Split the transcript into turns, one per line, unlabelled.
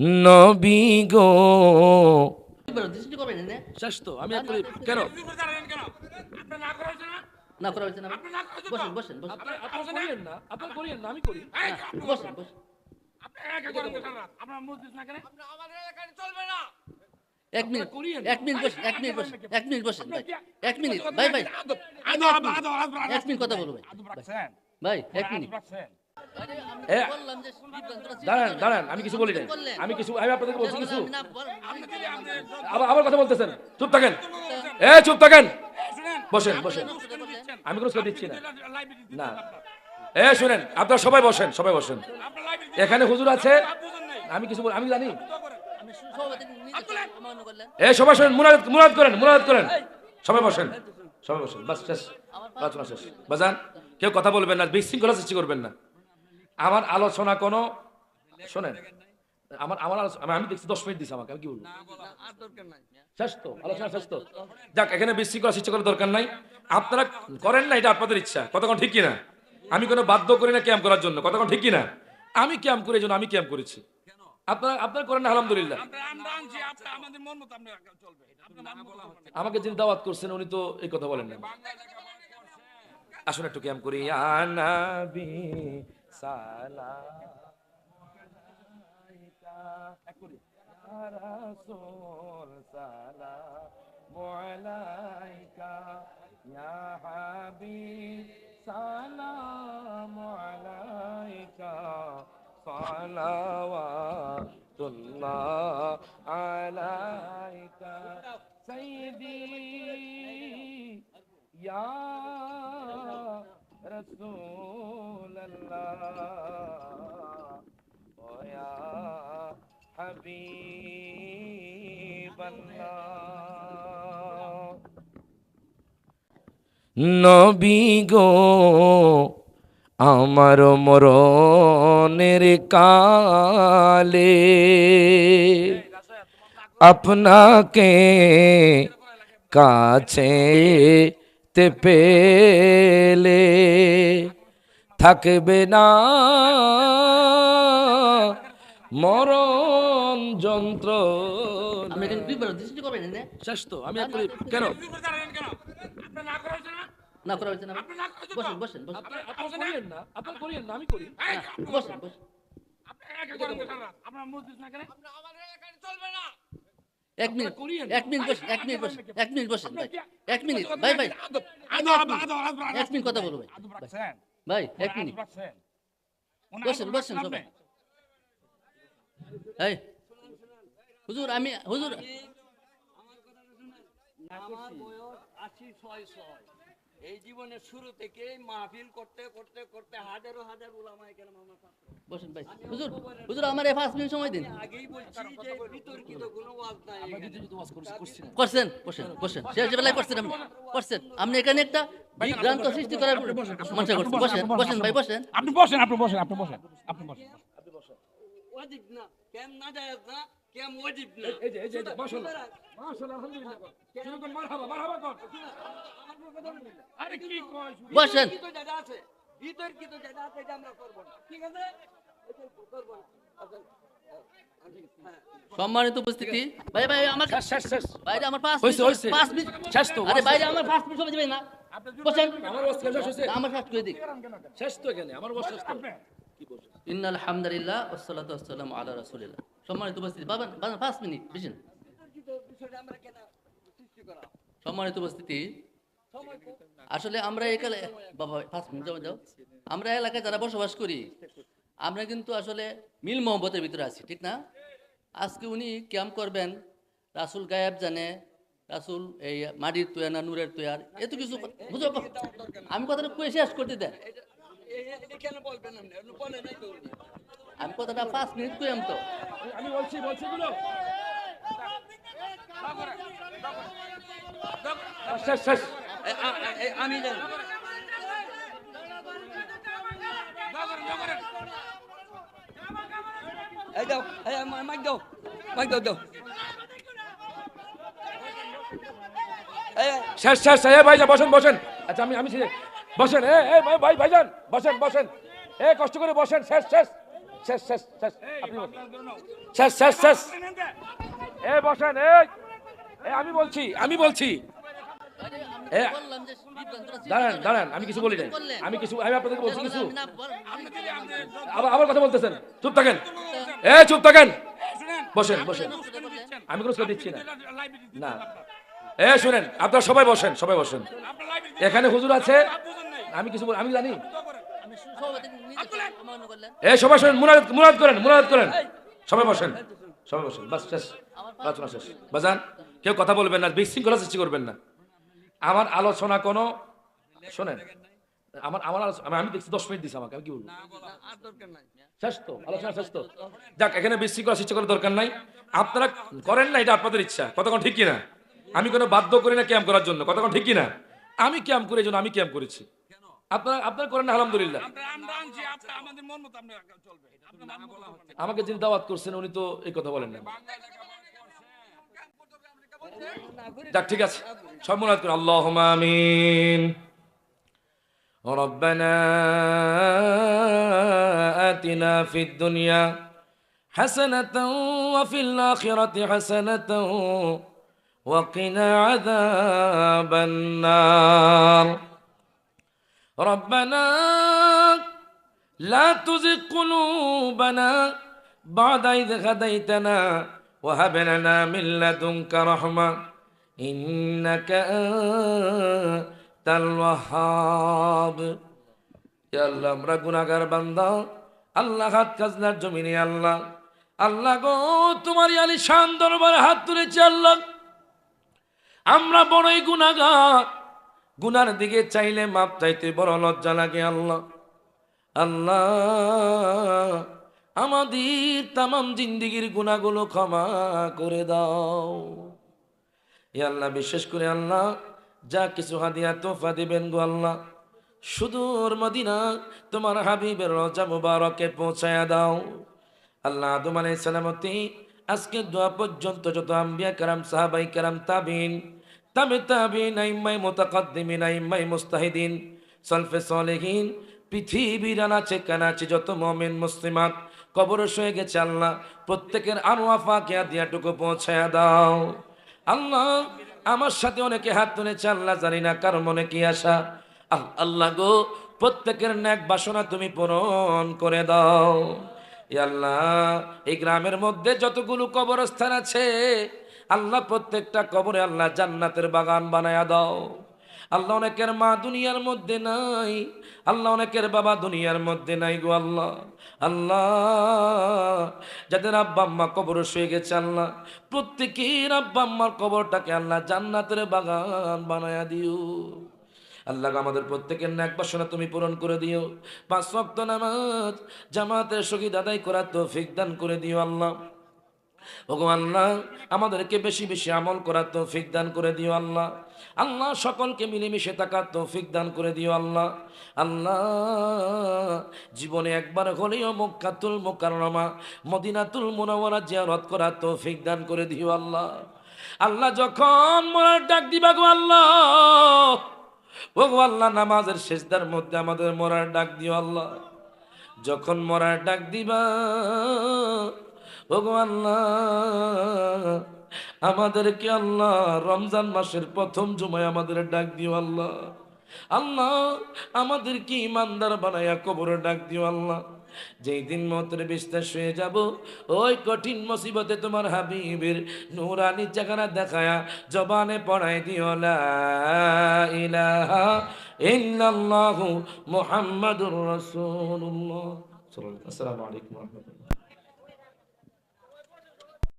নবী গো। শেষ তো আমি কেন?
না করা হয়েছে না। বসেন বসেন বসেন।
না আপনার করিয়েন না। আমি করি।
বসেন বসেন। এক মিনিট এক মিনিট বসেন এক মিনিট বসেন এক মিনিট বসেন ভাই। এক মিনিট ভাই ভাই। এক মিনিট। কথা বলব ভাই। ভাই এক মিনিট।
দাঁড়ান দাঁড়ান আমি কিছু বলি নাই। আমি কিছু আমি আপনাদেরকে বলছি কিছু। আবার কথা বলতেছেন। চুপ থাকেন। এ চুপ থাকেন। বসেন বসেন। আমি কোনো দিচ্ছি না। না। এ শুনেন আপনারা সবাই বসেন সবাই বসেন। এখানে হুজুর আছে। আমি কিছু বল- আমি জানি। এ সবাই শুনেন মুরাদ মুনাদ করেন মুরাদ করেন। সবাই বসেন। সবাই বসেন। বাস শেষ। আলোচনা শেষ। বাজান কেউ কথা বলবেন না বিশৃঙ্খলা সৃষ্টি করবেন না। আমার আলোচনা কোনো শোনেন আমার আমার আলোচনা আমি- দেখছি দশ মিনিট দিছি আমাকে আমি কি বলব? শেষ তো আলোচনা শেষ তো। যাক এখানে বিশৃঙ্খলা সৃষ্টি করার দরকার নাই। আপনারা করেন না এটা আপনাদের ইচ্ছা। কতক্ষণ ঠিক কিনা? আমি কোনো বাধ্য করি না ক্যাম্প করার জন্য। কতক্ষণ ঠিক কিনা? আমি ক্যাম্প করে এই জন্য আমি ক্যাম্প করেছি। আপনারা আপনারা করেন না আলহামদুলিল্লাহ। আমাকে যিনি দাওয়াত করছেন উনি তো এই কথা বলেন না। আসুন একটু ক্যাম্প করি। আনাবি রাসূল ইয়া হাবিব সালাম আলাইকা সালাওয়াতুল্লাহ আলাইকা সাইয়্যিদি ইয়া রাসূলুল্লাহ হাবিবাল্লাহ। নবী গো আমার মরণের কালে আপনাকে কাছে তে পেলে থাকবে না মরণ যন্ত্র
আমি এখানে বিভ্রান্ত দৃষ্টি করবেন না
শেষ তো আমি কেন?
না করা হয়েছে না। বসেন বসেন বসেন।
আপনার আপনার না আপনার করিয়েন না আমি করি।
বসেন বসেন। এক মিনিট এক মিনিট বসেন এক মিনিট বসেন এক মিনিট বসেন ভাই। এক মিনিট ভাই ভাই। এক মিনিট কথা বলব ভাই ভাই এক মিনিট। বসেন বসেন সবাই। এই হুজুর আমি হুজুর।
আমার বয়স আশি ছয় ছয়। এই জীবনের শুরু থেকে মাহফিল করতে করতে করতে হাজারো হাজার উলামায়ে কেরাম আমার ছাত্র।
বসেন ভাই। হুজুর হুজুর আমার এই মিনিট সময় দিন।
আগেই বলছি যে বিতর্কিত কোনো ওয়াজ নাই এখানে।
করছেন? বসেন বসেন। শেষ বেলায় করছেন আপনি। করছেন। আপনি এখানে একটা বিভ্রান্ত সৃষ্টি করার মনসা করছেন। বসেন বসেন ভাই বসেন।
আপনি বসেন আপনি বসেন আপনি বসেন আপনি বসেন।
ওয়াজিব না কেম না জায়েজ না? কেম ওয়াজিব না?
এই যে এই যে মাশাআল্লাহ মাশাআল্লাহ আলহামদুলিল্লাহ শুরু করুন মারহাবা মারহাবা কর। আরে কি কয়
বসেন।
বিতর্কিত যেটা আছে? বিতর্কিত যেটা আছে? এটা আমরা করব না। ঠিক আছে? এটা করব না। আচ্ছা, হ্যাঁ।
সম্মানিত উপস্থিতি। ভাই ভাই আমার
শেষ শেষ শেষ।
আমার পাঁচ
হইছে,
মিনিট
হইছে।
পাঁচ মিনিট।
শেষ তো,
আরে বাইরে আমার পাঁচ মিনিট সময় দিবেন না। বসেন।
আমার বস শেষ হইছে।
আমার শেষ করে দিক
শেষ তো আমার বস শেষ। তো
সম্মানিত উপস্থিতি মিনিট সম্মানিত উপস্থিতি, আসলে আমরা এখানে বাবা মিনিট, যাও আমরা এলাকায় যারা বসবাস করি, আমরা কিন্তু আসলে মিল মোহব্বতের ভিতরে আছি, ঠিক না? আজকে উনি ক্যাম্প করবেন, রাসুল গায়েব জানে, রাসুল এই মাটির তৈয়ার না, নূরের তৈয়ার, এত কিছু আমি কথাটা কয়ে শেষ করতে
এটা কেন বলবেন আপনি? আপনি নাই তো
আমি কথাটা পাঁচ মিনিট কইম তো।
আমি বলছি বলছি গুলো
আমি জানি। এই দাও এই মাইক দাও মাইক দাও দাও।
শেষ শেষ ভাই যা বসেন বসেন। আচ্ছা আমি আমি বসেন এ এ ভাই ভাই ভাইজান বসেন বসেন। এ কষ্ট করে বসেন শেষ শেষ শেষ শেষ শেষ। আপনি শেষ শেষ শেষ। এ বসেন এ, আমি বলছি আমি বলছি। দাঁড়ান দাঁড়ান আমি কিছু বলি নাই। আমি কিছু আমি আপনাদেরকে বলছি কিছু। আবার আবার কথা বলতেছেন। চুপ থাকেন। এ চুপ থাকেন। বসেন বসেন। আমি কোনো দিচ্ছি না। না। এ শুনেন আপনারা সবাই বসেন সবাই বসেন। এখানে হুজুর আছে। আমি কিছু আমি জানি। এ সবাই শুনেন মুনাদ মুনাদ করেন মুনাদ করেন। সবাই বসেন। সবাই বসেন বাস শেষ। আলোচনা শেষ। বাজান কেউ কথা বলবেন না বিশৃঙ্খলা সৃষ্টি করবেন না। আমার আলোচনা কোনো শোনেন আমার আমার আলোচনা আমি- দেখছি দশ মিনিট দিছি আমাকে আমি কি বলব?
আর দরকার নাই।
শেষ তো আলোচনা শেষ তো। যাক এখানে বিশৃঙ্খলা সৃষ্টি করার দরকার নাই। আপনারা করেন না এটা আপনাদের ইচ্ছা। কতক্ষণ ঠিক কিনা? আমি কোনো বাধ্য করি না ক্যাম্প করার জন্য। কতক্ষণ ঠিক কিনা? আমি ক্যাম্প করি এই জন্য আমি ক্যাম্প করেছি। আপনারা আপনারা করেন না আলহামদুলিল্লাহ
আমরা আনছি আপনি আমাদের মন মতো আমরা চলবে আপনার নাম বলা হচ্ছে
আমাকে যিনি দাওয়াত করছেন উনি তো এই কথা বলেন না যাক ঠিক আছে সব মনে করেন আল্লাহ আমিন ربنا آتنا في الدنيا حسنة وفي الآخرة حسنة وقنا عذاب النار ربنا لا تزغ قلوبنا بعد إذ هديتنا وهب لنا من لدنك رحمة إنك أنت الوهاب يا الله আমরা গুনাহগার বান্দা আল্লাহ হাত কাজলার জমিনে আল্লাহ আল্লাহ গো তোমার আলী শান দরবারে হাত তুলেছি আল্লাহ আমরা বড়ই গুনাহগার গুনার দিকে চাইলে মাপ চাইতে বড় লজ্জা লাগে আল্লাহ। আল্লাহ, আমাদের তামাম জিন্দিগির গুণাগুলো ক্ষমা করে দাও। এ আল্লাহ, বিশেষ করে আল্লাহ, যা কিছু হাদিয়া তোফা দিবেন গো আল্লাহ, সুদূর মদিনা তোমার হাবিবের রজা মুবারকে পৌঁছায়া দাও। আল্লাহ আলাই সালামতি, আজকে দোয়া পর্যন্ত যত আম্বিয়া কারাম, সাহাবাই কারাম, তাবিন তাবে তাবিন আইম্মাই মোতাকাদ্দিমিন আইম্মাই মুস্তাহিদিন, সলফে সলেহীন, পৃথিবীর আনাচে কানাচে যত মমিন মুসলিমাত, কবর শুয়ে গেছে আল্লাহ, প্রত্যেকের আনোয়াফা কেয়া দিয়াটুকু পৌঁছায়া দাও। আল্লাহ, আমার সাথে অনেকে হাত তুলেছে, আল্লাহ জানি না কার মনে কি আশা। আল্লাহ গো, প্রত্যেকের ন্যাক বাসনা তুমি পূরণ করে দাও। আল্লাহ, এই গ্রামের মধ্যে যতগুলো কবরস্থান আছে আল্লাহ প্রত্যেকটা কবরে আল্লাহ জান্নাতের বাগান বানায়া দাও। আল্লাহ অনেকের মা দুনিয়ার মধ্যে নাই। আল্লাহ অনেকের বাবা দুনিয়ার মধ্যে নাই গো আল্লাহ। আল্লাহ, যাদের আব্বা আম্মা কবর শুয়ে গেছে আল্লাহ, প্রত্যেকের আব্বা আম্মার কবরটাকে আল্লাহ জান্নাতের বাগান বানায়া দিও। আল্লাহ আমাদের প্রত্যেকের ন্যাক বাসনা তুমি পূরণ করে দিও। পাঁচ ওয়াক্ত নামাজ জামাতের শহীদ আদায় করার তৌফিক দান করে দিও আল্লাহ। ওগো আল্লাহ আমাদেরকে বেশি বেশি আমল করার তৌফিক দান করে দিও আল্লাহ। আল্লাহ সকলকে মিলেমিশে থাকার তৌফিক দান করে দিও আল্লাহ। আল্লাহ, জীবনে একবার হলেও মক্কাতুল মোকাররমা, মদিনাতুল মুনাওয়ারা জিয়ারত করার তৌফিক দান করে দিও আল্লাহ। আল্লাহ যখন মরার ডাক দিবা গো আল্লাহ ও আল্লাহ, নামাজের শেষদার মধ্যে আমাদের মরার ডাক দিও আল্লাহ। যখন মরার ডাক দিবা আল্লাহ আমাদেরকে আল্লাহ রমজান মাসের প্রথম জুমায় আমাদের ডাক দিও আল্লাহ। আল্লাহ, আমাদেরকে ইমানদার বানায়া কবরে ডাক দিও আল্লাহ। যেই দিন মতের বিশ্বাস হয়ে যাব, ওই কঠিন মুসিবতে তোমার হাবিবের নুরানি জাগানা দেখায়া জবানে পড়াই দিও ইলাহা ইল্লাল্লাহু মুহাম্মাদুর আসসালামু আলাইকুম রাহমাতুল্লাহ।